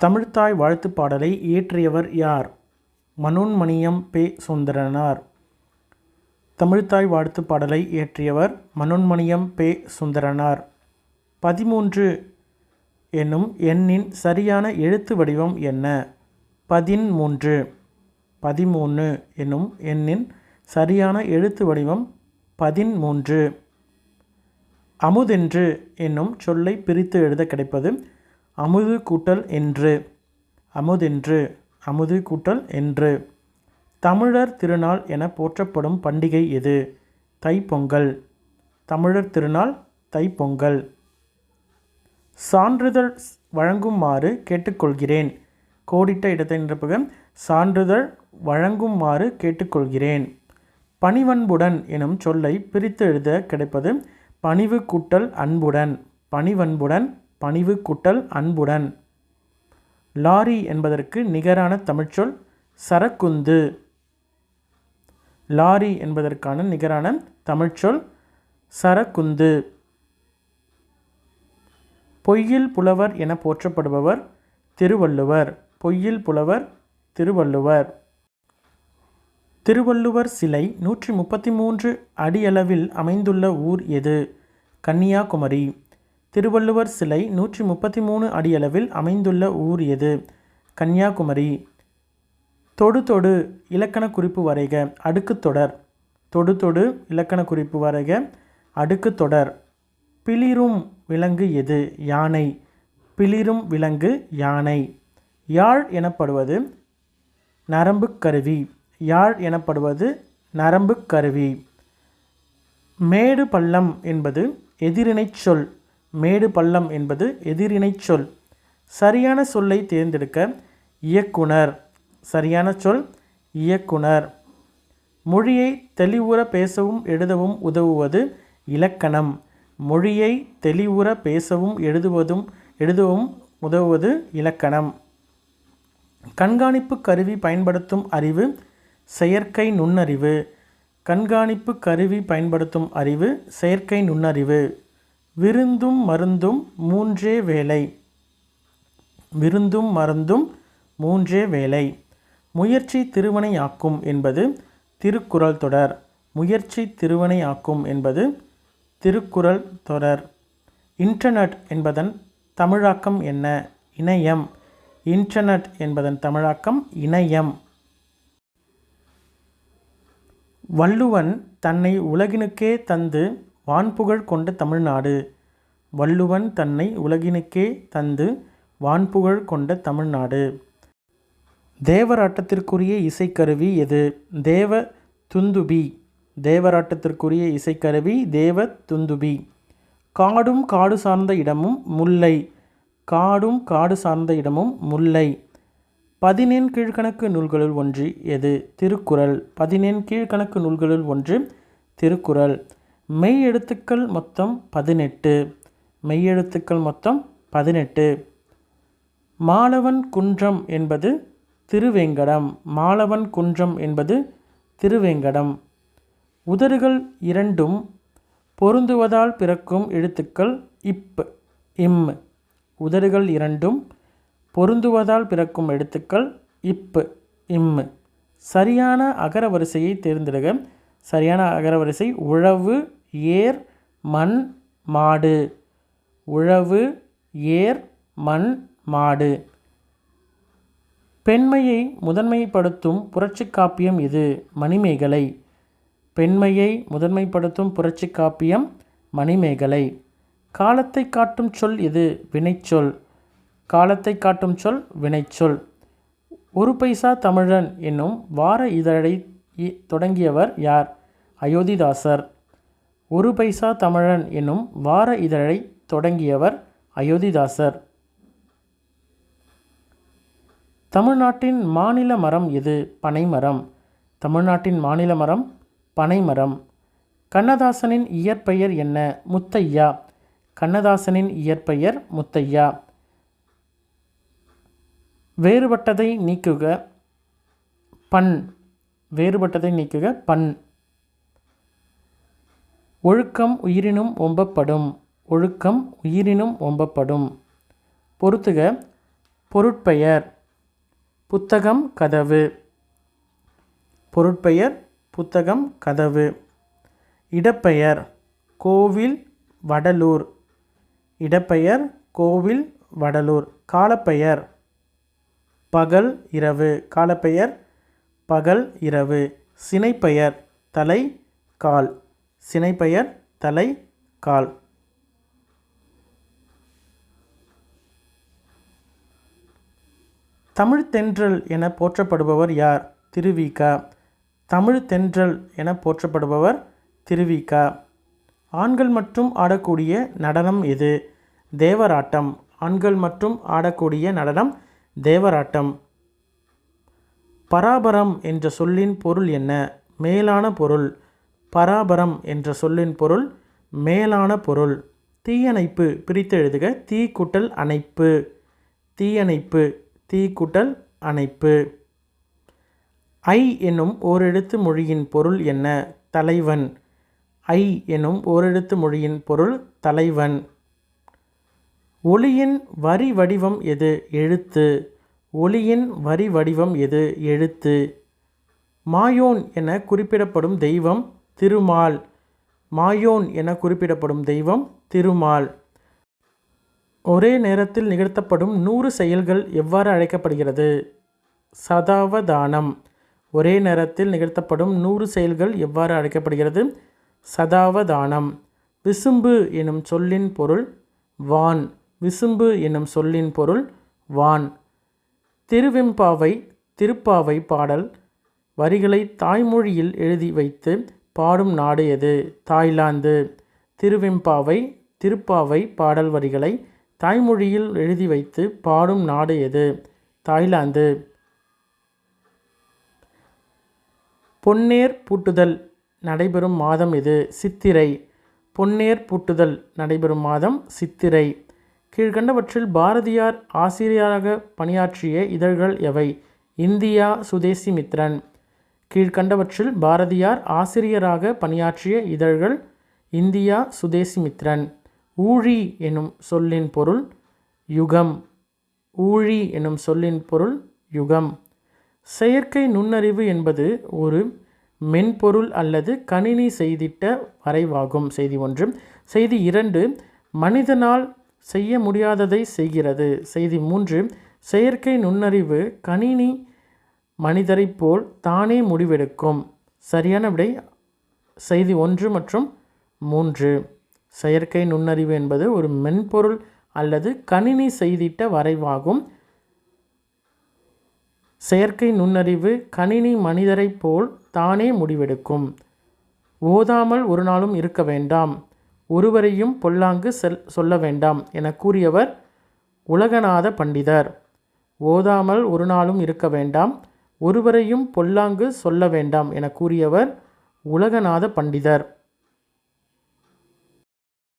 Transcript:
தமிழ்த்தாய் வாழ்த்து பாடலை இயற்றியவர் யார்? மனோன்மணியம் பே சுந்தரனார். தமிழ்த்தாய் வாழ்த்துப் பாடலை இயற்றியவர் மனோன்மணியம் பே சுந்தரனார். பதிமூன்று என்னும் எண்ணின் சரியான எழுத்து வடிவம் என்ன? பதின்மூன்று. பதிமூணு என்னும் எண்ணின் சரியான எழுத்து வடிவம் பதின்மூன்று. அமுதென்று என்னும் சொல்லை பிரித்து எழுத கிடைப்பது அமுது கூட்டல் என்று. அமுதென்று அமுது கூட்டல் என்று. தமிழர் திருநாள் என போற்றப்படும் பண்டிகை எது? தைப்பொங்கல். தமிழர் திருநாள் தைப்பொங்கல். சான்றிதழ் வழங்குமாறு கேட்டுக்கொள்கிறேன். கோடிட்ட இடத்தை நிரப்புக. சான்றிதழ் வழங்குமாறு கேட்டுக்கொள்கிறேன். பணிவன்புடன் எனும் சொல்லை பிரித்து எழுத கிடைப்பது பணிவு கூட்டல் அன்புடன். பணிவன்புடன் பணிவு குட்டல் அன்புடன். லாரி என்பதற்கு நிகரான தமிழ்ச்சொல் சரக்குந்து. லாரி என்பதற்கான நிகரான தமிழ்ச்சொல் சரக்குந்து. பொய்யில் புலவர் என போற்றப்படுபவர் திருவள்ளுவர். பொய்யில் புலவர் திருவள்ளுவர். திருவள்ளுவர் சிலை நூற்றி முப்பத்தி மூன்று அடியளவில் அமைந்துள்ள ஊர் எது? கன்னியாகுமரி. திருவள்ளுவர் சிலை நூற்றி முப்பத்தி மூணு அடியளவில் அமைந்துள்ள ஊர் எது? கன்னியாகுமரி. தொடு தொடு இலக்கண குறிப்பு வரைக. அடுக்கு தொடர். தொடு தொடு இலக்கண குறிப்பு வரைக. அடுக்கு தொடர். பிளிரும் விலங்கு எது? யானை. பிளிரும் விலங்கு யானை. யாழ் எனப்படுவது நரம்புக் கருவி. யாழ் எனப்படுவது நரம்புக் கருவி. மேடு பள்ளம் என்பது எதிரினைச் சொல். மேடு பள்ளம் என்பது எதிரினை சொல். சரியான சொல்லை தேர்ந்தெடுக்க இயக்குனர். சரியான சொல் இயக்குனர். மொழியை தெளிவுற பேசவும் எழுதவும் உதவுவது இலக்கணம். மொழியை தெளிவுற பேசவும் எழுதுவதும் எழுதவும் உதவுவது இலக்கணம். கண்காணிப்பு கருவி பயன்படுத்தும் அறிவு செயற்கை நுண்ணறிவு. கண்காணிப்பு கருவி பயன்படுத்தும் அறிவு செயற்கை நுண்ணறிவு. விருந்தும் மருந்தும் மூன்றே வேலை விருந்தும் மருந்தும் மூன்றே வேலை முயற்சி திருவனையாக்கும் என்பது திருக்குறள் தொடர். முயற்சி திருவனையாக்கும் என்பது திருக்குறள் தொடர். இன்டர்நெட் என்பதன் தமிழாக்கம் என்ன? இணையம். இன்டர்நெட் என்பதன் தமிழாக்கம் இணையம். வள்ளுவன் தன்னை உலகினுக்கே தந்து வான்புகழ் கொண்ட தமிழ்நாடு. வள்ளுவன் தன்னை உலகினுக்கே தந்து வான்புகழ் கொண்ட தமிழ்நாடு. தேவராட்டத்திற்குரிய இசைக்கருவி எது? தேவ துந்துபி. தேவராட்டத்திற்குரிய இசைக்கருவி தேவ துந்துபி. காடும் காடு சார்ந்த இடமும் முல்லை. காடும் காடு சார்ந்த இடமும் முல்லை. பதினேன் கீழ்கணக்கு நூல்களுள் ஒன்று எது? திருக்குறள். பதினேன் கீழ்கணக்கு நூல்களுள் ஒன்று திருக்குறள். மெய் எழுத்துக்கள் மொத்தம் பதினெட்டு. மெய் எழுத்துக்கள் மொத்தம் பதினெட்டு. மாலவன் குன்றம் என்பது திருவேங்கடம். மாலவன் குன்றம் என்பது திருவேங்கடம். உதறுகள் இரண்டும் பொருந்துவதால் பிறக்கும் எழுத்துக்கள் இப் இம். உதடுகள் இரண்டும் பொருந்துவதால் பிறக்கும் எழுத்துக்கள் இப் இம். சரியான அகரவரிசையை தேர்ந்தெடுக. சரியான அகரவரிசை உழவு ஏர் மண் மாடு. உழவு ஏர் மண் மாடு. பெண்மையை முதன்மைப்படுத்தும் புரட்சி காப்பியம் இது மணிமேகலை. பெண்மையை முதன்மைப்படுத்தும் புரட்சி காப்பியம் மணிமேகலை. காலத்தை காட்டும் சொல் இது வினைச்சொல். காலத்தை காட்டும் சொல் வினைச்சொல். ஒரு பைசா தமிழன் என்னும் வார இதழை இ- தொடங்கியவர் யார்? அயோத்திதாசர். ஒரு பைசா தமிழன் என்னும் வார இதழை தொடங்கியவர் அயோத்திதாசர். தமிழ்நாட்டின் மாநில மரம் எது? பனைமரம். தமிழ்நாட்டின் மாநில மரம் பனைமரம். கண்ணதாசனின் இயற்பெயர் என்ன? முத்தையா. கண்ணதாசனின் இயற்பெயர் முத்தையா. வேறுபட்டதை நீக்குக பண். வேறுபட்டதை நீக்குக பண். ஒழுக்கம் உயிரினும் ஒம்பப்படும். ஒழுக்கம் உயிரினும் ஒம்பப்படும். பொறுத்துக பொருட்பெயர் புத்தகம் கதவு. பொருட்பெயர் புத்தகம் கதவு. இடப்பெயர் கோவில் வடலூர். இடப்பெயர் கோவில் வடலூர். காலப்பெயர் பகல் இரவு. காலப்பெயர் பகல் இரவு. சினைப்பெயர் தலை கால். சினைப்பெயர் தலை கால். தமிழ் தென்றல் என போற்றப்படுபவர் யார்? திருவிக. தமிழ் தென்றல் என போற்றப்படுபவர் திருவிக. ஆண்கள் மட்டும் ஆடக்கூடிய நடனம் எது? தேவராட்டம். ஆண்கள் மட்டும் ஆடக்கூடிய நடனம் தேவராட்டம். பராபரம் என்ற சொல்லின் பொருள் என்ன? மேலான பொருள். பராபரம் என்ற சொல்லின் பொருள் மேலான பொருள். தீயணைப்பு பிரித்து எழுதுக தீக்குட்டல் அணைப்பு. தீயணைப்பு தீக்குட்டல் அணைப்பு. ஐ என்னும் ஓரெழுத்து மொழியின் பொருள் என்ன? தலைவன். ஐ எனும் ஓரெழுத்து மொழியின் பொருள் தலைவன். ஒளியின் வரி வடிவம் எது? எழுத்து. ஒளியின் வரி வடிவம் எது? எழுத்து. மாயோன் என குறிப்பிடப்படும் தெய்வம் திருமால். மாயோன் என குறிப்பிடப்படும் தெய்வம் திருமால். ஒரே நேரத்தில் நிகழ்த்தப்படும் நூறு செயல்கள் எவ்வாறு அழைக்கப்படுகிறது? சதாவதானம். ஒரே நேரத்தில் நிகழ்த்தப்படும் நூறு செயல்கள் எவ்வாறு அழைக்கப்படுகிறது? சதாவதானம். விசும்பு எனும் சொல்லின் பொருள் வான். விசும்பு எனும் சொல்லின் பொருள் வான். திருவெம்பாவை திருப்பாவை பாடல் வரிகளை தாய்மொழியில் எழுதி வைத்து பாடும் நாடு எது? தாய்லாந்து. திருவெம்பாவை திருப்பாவை பாடல் வரிகளை தாய்மொழியில் எழுதி வைத்து பாடும் நாடு எது? தாய்லாந்து. பொன்னேர் பூட்டுதல் நடைபெறும் மாதம் எது? சித்திரை. பொன்னேர் பூட்டுதல் நடைபெறும் மாதம் சித்திரை. கீழ்கண்டவற்றில் பாரதியார் ஆசிரியராக பணியாற்றிய இதழ்கள் எவை? இந்தியா சுதேசி மித்ரன். கீழ்கண்டவற்றில் பாரதியார் ஆசிரியராக பணியாற்றிய இதழ்கள் இந்தியா சுதேசி மித்ரன் ஊழி எனும் சொல்லின் பொருள் யுகம் ஊழி எனும் சொல்லின் பொருள் யுகம். செயற்கை நுண்ணறிவு என்பது ஒரு மென்பொருள் அல்லது கணினி செய்திட்ட வரைவாகும். செய்தி ஒன்று. செய்தி இரண்டு. மனிதனால் செய்ய முடியாததை செய்கிறது. செய்தி மூன்று. செயற்கை நுண்ணறிவு கணினி மனிதரைப் போல் தானே முடிவெடுக்கும். சரியான விடை செய்தி ஒன்று மற்றும் மூன்று. செயற்கை நுண்ணறிவு என்பது ஒரு மென்பொருள் அல்லது கணினி செய்திட்ட வரைவாகும். செயற்கை நுண்ணறிவு கணினி மனிதரைப் போல் தானே முடிவெடுக்கும். ஓதாமல் ஒரு நாளும் இருக்க வேண்டாம். ஒருவரையும் பொல்லாங்கு செல் சொல்ல வேண்டாம் என கூறியவர் உலகநாத பண்டிதர். ஓதாமல் ஒரு நாளும் இருக்க வேண்டாம். ஒருவரையும் பொல்லாங்கு சொல்ல வேண்டாம் என கூறியவர் உலகநாத பண்டிதர்.